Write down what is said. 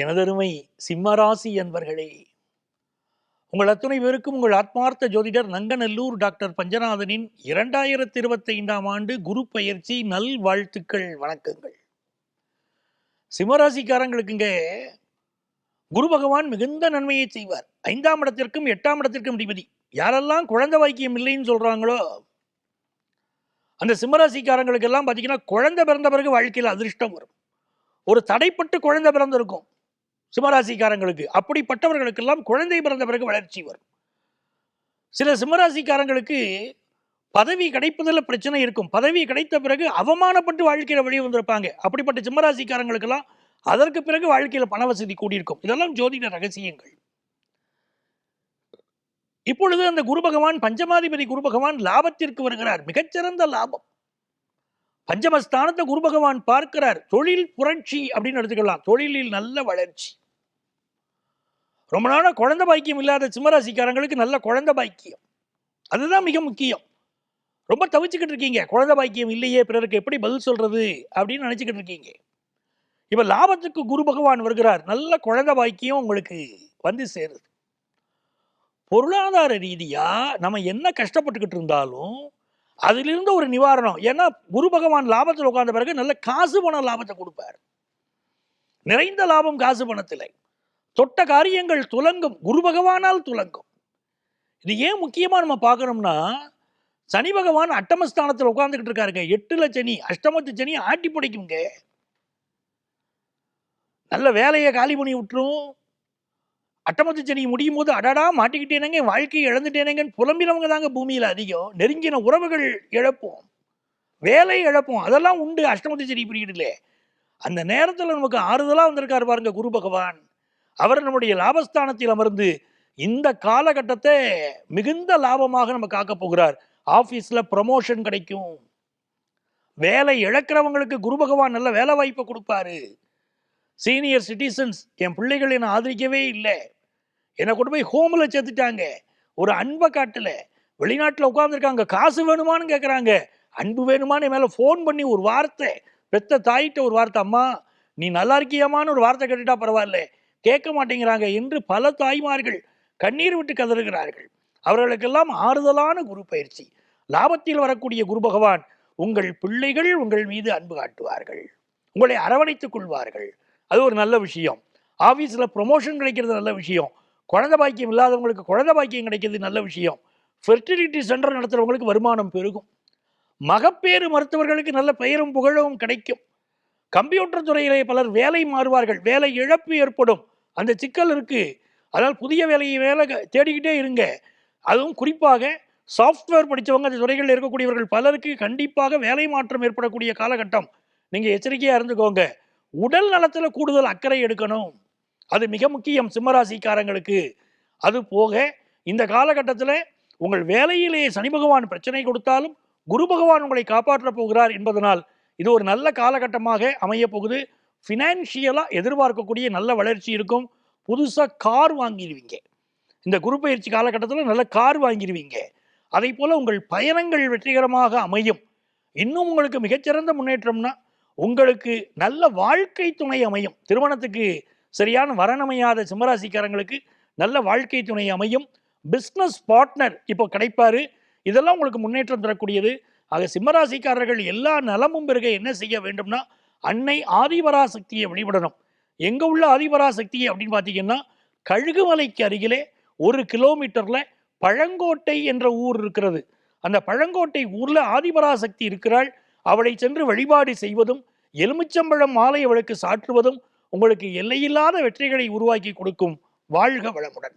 எனதருமை சிம்மராசி என்பர்களே உங்கள் அத்துணை பேருக்கும் உங்கள் ஆத்மார்த்த ஜோதிடர் நங்கநல்லூர் டாக்டர் பஞ்சநாதனின் இரண்டாயிரத்தி இருபத்தி ஐந்தாம் ஆண்டு குரு பயிற்சி நல் வாழ்த்துக்கள் வணக்கங்கள். சிம்மராசிக்காரங்களுக்குங்க குரு பகவான் மிகுந்த நன்மையை செய்வார். ஐந்தாம் இடத்திற்கும் எட்டாம் இடத்திற்கும் அதிபதி. யாரெல்லாம் குழந்தை வாக்கியம் இல்லைன்னு சொல்கிறாங்களோ அந்த சிம்மராசிக்காரங்களுக்கெல்லாம் பார்த்தீங்கன்னா குழந்தை பிறந்த பிறகு வாழ்க்கையில் அதிர்ஷ்டம் வரும். ஒரு தடைப்பட்டு குழந்தை பிறந்திருக்கும். சிம்மராசிக்காரங்களுக்கு. அப்படிப்பட்டவர்களுக்கெல்லாம் குழந்தை பிறந்த பிறகு வளர்ச்சி வரும். சில சிம்மராசிக்காரங்களுக்கு பதவி கிடைப்பதில் பிரச்சனை இருக்கும். பதவி கிடைத்த பிறகு அவமானப்பட்டு வாழ்க்கையில் வெளியே வந்திருப்பாங்க. அப்படிப்பட்ட சிம்மராசிக்காரங்களுக்கெல்லாம் அதற்கு பிறகு வாழ்க்கையில் பண வசதி கூடியிருக்கும். இதெல்லாம் ஜோதிட ரகசியங்கள். இப்பொழுது அந்த குரு பகவான் பஞ்சமாதிபதி குரு பகவான் லாபத்திற்கு வருகிறார். மிகச்சிறந்த லாபம். பஞ்சமஸ்தானத்தை குரு பகவான் பார்க்கிறார். தொழில் புரட்சி அப்படின்னு எடுத்துக்கலாம். தொழிலில் நல்ல வளர்ச்சி. ரொம்ப நாளாக குழந்தை பாக்கியம் இல்லாத சிம்மராசிக்காரங்களுக்கு நல்ல குழந்தை பாக்கியம். அதுதான் மிக முக்கியம். ரொம்ப தவிச்சுக்கிட்டு இருக்கீங்க. குழந்தை பாக்கியம் இல்லையே பிறருக்கு எப்படி பதில் சொல்கிறது அப்படின்னு நினச்சிக்கிட்டு இருக்கீங்க. இப்போ லாபத்துக்கு குரு பகவான் வருகிறார். நல்ல குழந்தை பாக்கியம் உங்களுக்கு வந்து சேருது. பொருளாதார ரீதியாக நம்ம என்ன கஷ்டப்பட்டுக்கிட்டு இருந்தாலும் அதிலிருந்து ஒரு நிவாரணம். ஏன்னா குரு பகவான் லாபத்தில் உட்கார்ந்த பிறகு நல்ல காசு பணம் லாபத்தை கொடுப்பார். நிறைந்த லாபம் காசு பணத்தில். தொட்ட காரியங்கள் துலங்கும். குரு பகவானால் துலங்கும். இது ஏன் முக்கியமாக நம்ம பார்க்கணும்னா சனி பகவான் அட்டமஸ்தானத்தில் உட்காந்துக்கிட்டு இருக்காருங்க. எட்டுல சனி அஷ்டமத்து சனி ஆட்டி பிடிக்குங்க. நல்ல வேலையை காலி பண்ணி விட்டுரும். அட்டமத்து சனி முடியும் போது அடடா மாட்டிக்கிட்டேனங்க வாழ்க்கையை இழந்துட்டேனங்கன்னு புலம்பினவங்க தாங்க பூமியில் அதிகம். நெருங்கின உறவுகள் இழப்போம். வேலை இழப்போம். அதெல்லாம் உண்டு. அஷ்டமத்து சனி பீரியடில். அந்த நேரத்தில் நமக்கு ஆறுதலாக வந்திருக்காரு பாருங்க குரு பகவான். அவர் நம்முடைய லாபஸ்தானத்தில் அமர்ந்து இந்த காலகட்டத்தை மிகுந்த லாபமாக நம்ம காக்க போகிறார். ஆஃபீஸில் ப்ரமோஷன் கிடைக்கும். வேலை இழக்கிறவங்களுக்கு குரு பகவான் நல்ல வேலை வாய்ப்பை கொடுப்பாரு. சீனியர் சிட்டிசன்ஸ் என் பிள்ளைகள் என்னை ஆதரிக்கவே இல்லை. என்னை கொண்டு போய் ஹோமில் சேர்த்துட்டாங்க. ஒரு அன்பை காட்டல. வெளிநாட்டில் உட்காந்துருக்காங்க காசு வேணுமான்னு கேட்குறாங்க அன்பு வேணுமான்னு மேலே ஃபோன் பண்ணி ஒரு வார்த்தை. பெத்த தாயிட்ட ஒரு வார்த்தை அம்மா நீ நல்லா இருக்கியாமான்னு ஒரு வார்த்தை கேட்டுட்டா பரவாயில்ல. கேட்க மாட்டேங்கிறாங்க என்று பல தாய்மார்கள் கண்ணீர் விட்டு கதறுகிறார்கள். அவர்களுக்கெல்லாம் ஆறுதலான குரு பயிற்சி. லாபத்தில் வரக்கூடிய குரு பகவான் உங்கள் பிள்ளைகள் உங்கள் மீது அன்பு காட்டுவார்கள். உங்களை அரவணைத்துக் கொள்வார்கள். அது ஒரு நல்ல விஷயம். ஆஃபீஸில் ப்ரொமோஷன் கிடைக்கிறது நல்ல விஷயம். குழந்தை பாக்கியம் இல்லாதவங்களுக்கு குழந்தை பாக்கியம் கிடைக்கிறது நல்ல விஷயம். ஃபெர்டிலிட்டி சென்டர் நடத்துகிறவங்களுக்கு வருமானம் பெருகும். மகப்பேறு மருத்துவர்களுக்கு நல்ல பெயரும் புகழும் கிடைக்கும். கம்ப்யூட்டர் துறையிலே பலர் வேலை மாறுவார்கள் வேலை இழப்பு ஏற்படும். அந்த சிக்கல் இருக்குது அதனால் புதிய வேலையை வேலை தேடிக்கிட்டே இருங்க. அதுவும் குறிப்பாக சாஃப்ட்வேர் படித்தவங்க அந்த துறைகளில் இருக்கக்கூடியவர்கள் பலருக்கு கண்டிப்பாக வேலை மாற்றம் ஏற்படக்கூடிய காலகட்டம். நீங்கள் எச்சரிக்கையாக இருந்துக்கோங்க. உடல் நலத்தில் கூடுதல் அக்கறை எடுக்கணும். அது மிக முக்கியம் சிம்மராசிக்காரங்களுக்கு. அது போக இந்த காலகட்டத்தில் உங்கள் வேலையிலேயே சனி பகவான் பிரச்சனை கொடுத்தாலும் குரு பகவான் உங்களை காப்பாற்றப் போகிறார் என்பதனால் இது ஒரு நல்ல காலகட்டமாக அமைய போகுது. ஃபினான்ஷியலாக எதிர்பார்க்கக்கூடிய நல்ல வளர்ச்சி இருக்கும். புதுசாக கார் வாங்கிடுவீங்க இந்த குரு பயிற்சி காலகட்டத்தில் நல்ல கார் வாங்கிடுவீங்க அதே போல் உங்கள் பயணங்கள் வெற்றிகரமாக அமையும். இன்னும் உங்களுக்கு மிகச்சிறந்த முன்னேற்றம்னா உங்களுக்கு நல்ல வாழ்க்கை துணை அமையும். திருமணத்துக்கு சரியான வரணமையாத சிம்மராசிக்காரங்களுக்கு நல்ல வாழ்க்கை துணை அமையும். பிஸ்னஸ் பார்ட்னர் இப்போ கிடைப்பாரு. இதெல்லாம் உங்களுக்கு முன்னேற்றம் தரக்கூடியது. ஆக சிம்மராசிக்காரர்கள் எல்லா நலமும் பெருக என்ன செய்ய வேண்டும்னா அன்னை ஆதிபராசக்தியை வழிபடணும். எங்கே உள்ள ஆதிபராசக்தி அப்படின்னு பார்த்தீங்கன்னா கழுகுமலைக்கு அருகிலே ஒரு கிலோமீட்டரில் பழங்கோட்டை என்ற ஊர் இருக்கிறது. அந்த பழங்கோட்டை ஊரில் ஆதிபராசக்தி இருக்கிறாள். அவளை சென்று வழிபாடு செய்வதும் எலுமிச்சம்பழம் மாலை அவளுக்கு சாற்றுவதும் உங்களுக்கு எல்லையில்லாத வெற்றிகளை உருவாக்கி கொடுக்கும் வாழ்க வளமுடன்.